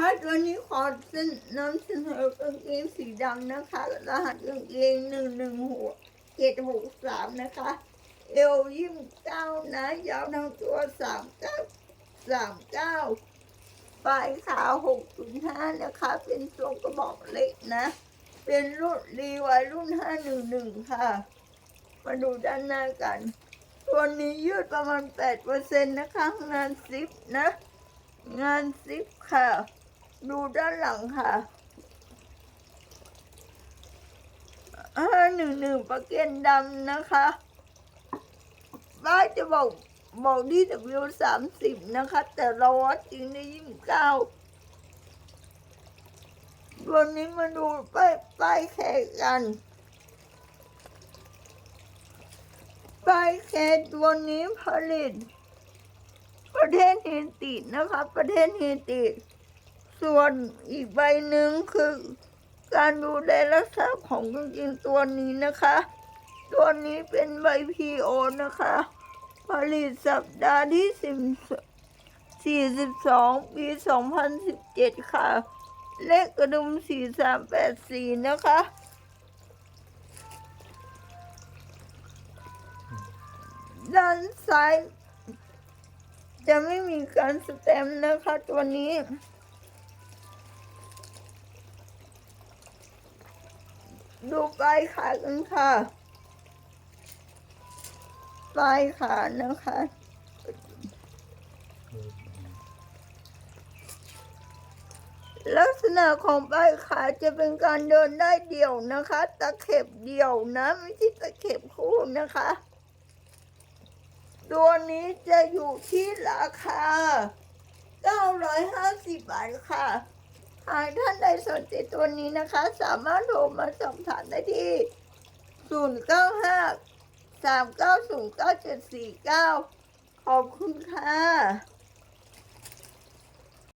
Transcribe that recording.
ค่ะตัวนี้ขอเสนนำเสนอกางเกงสีดำนะคะ รหัสกางเกงหนึ่งหนึ่งหกเจ็ดหกสามนะคะ เอวยี่สิบเก้านะยาวทั้งตัวสามเก้าสามเก้าปลายขาหกจุดห้านะคะ เป็นทรงกระบอกเล็กนะ เป็นรุ่นรีไวรุ่นห้าหนึ่งหนึ่งค่ะ มาดูด้านหน้ากันตัวนี้ยืดประมาณแปดเปอร์เซ็นต์นะคะงานซิปนะ งานซิปค่ะ ดูด้านหลังค่ะห้าหนึ่งหนึ่งประเก็นดำนะคะบ้าจะบอกบอกดีแต่วิวสามสิบนะคะ แต่เราวัดจริงได้ยี่สิบเก้าวันนี้มาดูป้ายป้ายแขกกันป้ายแขกตัวนี้ผลิต ประเทศเฮตินะคะ ประเทศเฮติ ส่วนอีกใบหนึ่งคือการดูแลรักษาของกางเกงตัวนี้นะคะ ตัวนี้เป็นใบพีโอนะคะ ผลิตสัปดาห์ที่สิบสี่สิบสองปีสองพันสิบเจ็ดค่ะ เลขกระดุมสี่สามแปดสี่นะคะด้านซ้ายจะไม่มีการสแตมป์นะคะตัวนี้ ดูปลายขากันค่ะปลายขานะคะลักษณะของปลายขาจะเป็นการเดินได้เดี่ยวนะคะ ตะเข็บเดี่ยวนะ ไม่ใช่ตะเข็บคู่นะคะ ตัวนี้จะอยู่ที่ราคา 950 บาทค่ะ หากท่านใดสนใจตัวนี้นะคะ สามารถโทรมาสอบถามได้ที่ 095 390 9749 ขอบคุณค่ะ